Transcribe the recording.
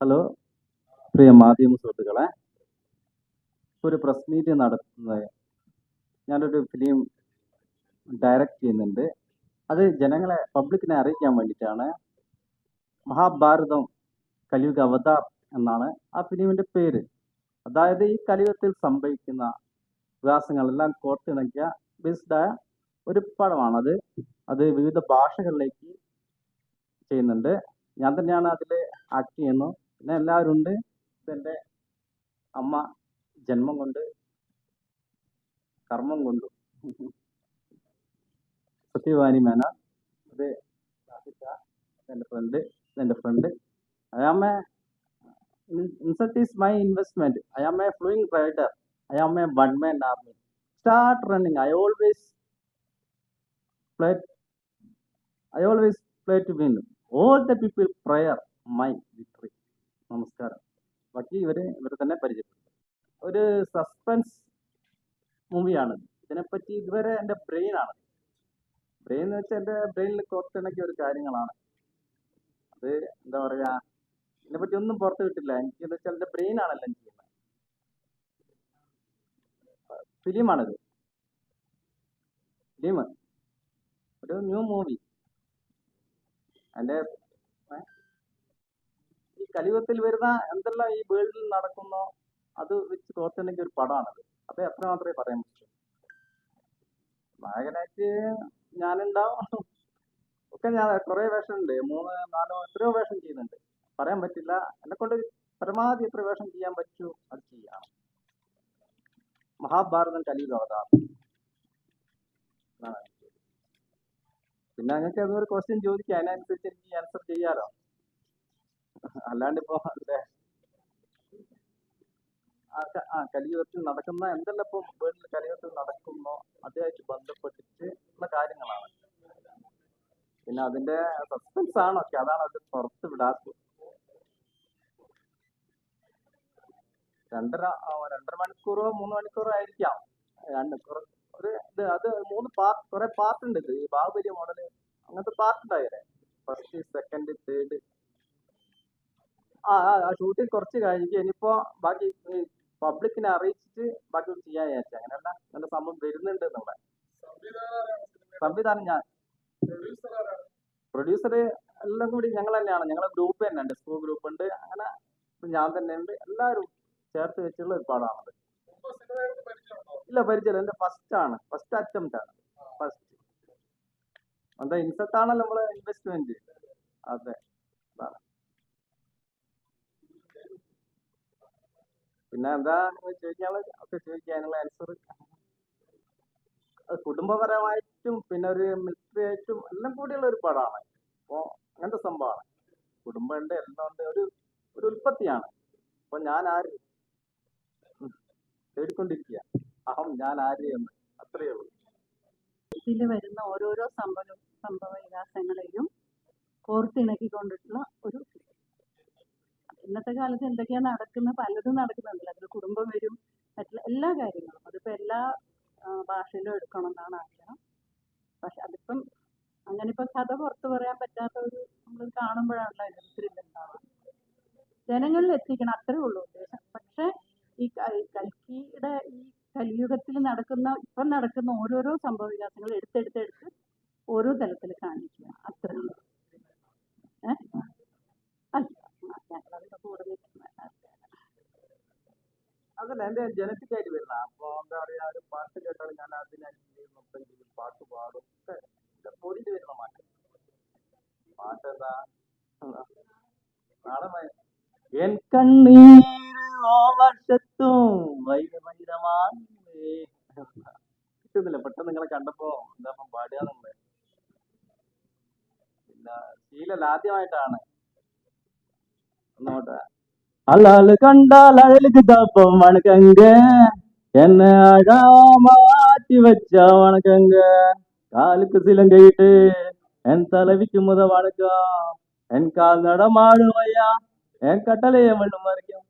പ്രിയ മാധ്യമ സുഹൃത്തുക്കളെ ഒരു പ്രസ് മീറ്റ് നടത്തുന്നത് ഞാനൊരു ഫിലിം ഡയറക്റ്റ് ചെയ്യുന്നുണ്ട്. അത് ജനങ്ങളെ പബ്ലിക്കിനെ അറിയിക്കാൻ വേണ്ടിയിട്ടാണ്. മഹാഭാരതം കലിയുഗ അവതാർ എന്നാണ് ആ ഫിലിമിന്റെ പേര്. അതായത് ഈ കലിയുഗത്തിൽ സംഭവിക്കുന്ന വികാസങ്ങളെല്ലാം കോർത്തിണക്കിയ ബേസ്ഡായ ഒരു പടമാണത്. അത് വിവിധ ഭാഷകളിലേക്ക് ചെയ്യുന്നുണ്ട്. ഞാൻ തന്നെയാണ് അതിൽ ആക്ട് ചെയ്യുന്നു. പിന്നെ എല്ലാവരും ഉണ്ട്. ഇതെന്റെ അമ്മ ജന്മം കൊണ്ട് കർമ്മം കൊണ്ടും. സത്യവാനി മേന. ഇത് എന്റെ ഫ്രണ്ട് ഇതെന്റെ friend a insult is my investment I am a flying rider I am a one man army start running I always play I always play to win all the people prayer my നമസ്കാരം. ബാക്കി ഇവർ ഇവരെ തന്നെ പരിചയപ്പെടുത്തും. ഒരു suspense മൂവിയാണ് ഇതിനെപ്പറ്റി ഇതുവരെ എന്റെ ബ്രെയിനാണ് ബ്രെയിൻ എന്ന് വെച്ചാൽ എന്റെ ബ്രെയിനിൽ കോർത്തിണക്കിയ ഒരു കാര്യങ്ങളാണ്. അത് എന്താ പറയാ ഇതിനെപ്പറ്റി ഒന്നും പുറത്ത് കിട്ടില്ല എനിക്ക് എന്ന് വെച്ചാൽ എന്റെ ബ്രെയിൻ ആണല്ലോ എനിക്ക് ഫിലിമാണിത്. ഫിലിം ഒരു ന്യൂ മൂവി ഈ കലിയുഗത്തിൽ വരുന്ന എന്തെല്ലാം ഈ വേൾഡിൽ നടക്കുന്നോ അത് വെച്ച് കോർത്തിണക്കിയ ഒരു പടമാണത് അത് എത്ര മാത്രമേ പറയാൻ പറ്റൂ? നായകനായിട്ട് ഞാനുണ്ടാവും. ഒക്കെ ഞാൻ കുറെ വേഷം ഉണ്ട്. മൂന്ന് നാലോ എത്രയോ വേഷം ചെയ്യുന്നുണ്ട്. പറയാൻ പറ്റില്ല. എന്നെ കൊണ്ട് പരമാവധി എത്ര വേഷം ചെയ്യാൻ പറ്റൂ അത് ചെയ്യാം. മഹാഭാരതം കലിയുഗ അവതാരം. പിന്നെ അങ്ങനെ അതൊരു ക്വസ്റ്റ്യൻ ചോദിക്കാം. അതിനനുസരിച്ച് എനിക്ക് ആൻസർ ചെയ്യാലോ? അല്ലാണ്ട് ഇപ്പോ അല്ലേ ആ കലിയുഗത്തിൽ നടക്കുന്ന എന്തെല്ലാം ഇപ്പം വേൾഡിൽ കലിയുഗത്തിൽ നടക്കുന്നോ അതുമായിട്ട് ബന്ധപ്പെട്ടിട്ട് ഉള്ള കാര്യങ്ങളാണ്. പിന്നെ അതിന്റെ സസ്പെൻസ് ആണൊക്കെ അതാണ് അത് പുറത്ത് വിടാത്തത്. രണ്ടര രണ്ടര മണിക്കൂറോ മൂന്ന് മണിക്കൂറോ ആയിരിക്കാം. രണ്ട് ഒരു ഇത് അത് മൂന്ന് പാർട്ട് കുറെ പാർട്ട് ഉണ്ട് ഇത് ഈ ബാഹുബലി മോഡൽ. അങ്ങനത്തെ പാർട്ട് ഉണ്ടായില്ലേ? ഫസ്റ്റ് സെക്കൻഡ് തേർഡ് ആ ആ കുറച്ച് കഴിഞ്ഞു ഇനിയിപ്പോ ബാക്കി പബ്ലിക്കിനെ അറിയിച്ചിട്ട് ബാക്കി ചെയ്യാൻ വിചാരിച്ചു. അങ്ങനെയല്ല നല്ല സംഭവം വരുന്നുണ്ട് നമ്മുടെ സംവിധാനം ഞാൻ പ്രൊഡ്യൂസർ എല്ലാം കൂടി ഞങ്ങൾ തന്നെയാണ്. ഞങ്ങളെ ഗ്രൂപ്പ് തന്നെ ഉണ്ട്. സ്കൂൾ ഗ്രൂപ്പ് ഉണ്ട്. അങ്ങനെ ഞാൻ തന്നെ ഉണ്ട്. എല്ലാവരും ചേർത്ത് വെച്ചുള്ള ഒരു പാടാണത് ഇല്ല പരിചയം എന്റെ ഫസ്റ്റ് ആണ്. ഫസ്റ്റ് അറ്റംപ്റ്റ് ആണ്. ഫസ്റ്റ് എന്താ ഇൻസെറ്റ് ആണല്ലോ നമ്മൾ ഇൻവെസ്റ്റ്മെന്റ് അതെ അതാണ് പിന്നെ എന്താ ചോദിക്കാനുള്ള ചോദിക്കാനുള്ള ആൻസർ കുടുംബപരമായിട്ടും പിന്നെ ഒരു മിലിറ്ററി ആയിട്ടും എല്ലാം കൂടിയുള്ള ഒരു പടമാണ് അപ്പോൾ അങ്ങനത്തെ സംഭവമാണ്. കുടുംബമുണ്ട് എല്ലാം ഉണ്ട് ഒരു ഒരു ഉൽപ്പത്തിയാണ്. അപ്പൊ ഞാൻ ആര്. തേടിക്കൊണ്ടിരിക്കുക അഹം ഞാൻ ആര് എന്ന്. അത്രയേ ഉള്ളൂ. ഇതിൽ വരുന്ന ഓരോരോ സംഭവ സംഭവ വികാസങ്ങളെയും കോർത്തിണക്കിക്കൊണ്ടിട്ടുള്ള ഒരു. ഇന്നത്തെ കാലത്ത് എന്തൊക്കെയാ നടക്കുന്നത് പലതും നടക്കുന്നുണ്ടല്ലോ അതിൽ കുടുംബം വരും മറ്റുള്ള എല്ലാ കാര്യങ്ങളും. അതിപ്പോ എല്ലാ ഭാഷയിലും എടുക്കണം എന്നാണ് ആഗ്രഹം. പക്ഷെ അതിപ്പം അങ്ങനെ ഇപ്പൊ കഥ പുറത്തു പറയാൻ പറ്റാത്ത ഒരു നമ്മൾ കാണുമ്പോഴാണല്ലോ ഉണ്ടാവുക. ജനങ്ങളിൽ എത്തിക്കണം അത്രേ ഉള്ളൂ ഉദ്ദേശം. പക്ഷെ ഈ കൽക്കിയുടെ ഈ കലിയുഗത്തിൽ നടക്കുന്ന ഇപ്പം നടക്കുന്ന ഓരോരോ സംഭവ വികാസങ്ങൾ എടുത്തെടുത്തെടുത്ത് ഓരോ തലത്തിൽ കാണിക്കുക എന്റെ ജനറ്റിക് ആയിട്ട് വരുന്ന അപ്പൊ എന്താ പറയാ ഒരു പാട്ട് കേട്ടാൽ ഞാൻ അതിനനുസരിച്ച് പാട്ട് പാടും. ബോഡിയിൽ വരുന്ന മാറ്റം. പാട്ട് എന്താ? നാളെ എൻ കണ്ണീർ ഓ വർഷത്തും കിട്ടുന്നില്ല പെട്ടെന്ന് നിങ്ങളെ കണ്ടപ്പോ എന്താ പാടുകയെന്നുള്ളത് പിന്നെ ശീലല്ല ആദ്യമായിട്ടാണ്. ഒന്നോട്ടെ அல்லாலு கண்டால் அழலுக்கு தாப்பம் வணக்கங்க. என்ன அழாமாட்டி வச்சா வணக்கங்க. காலுக்கு சிலங்கையிட்டு என் தலைவிக்கு முத வணக்கம். என் கால் நடமாடுவையா என் கட்டளையை மட்டும் மறைக்கும்.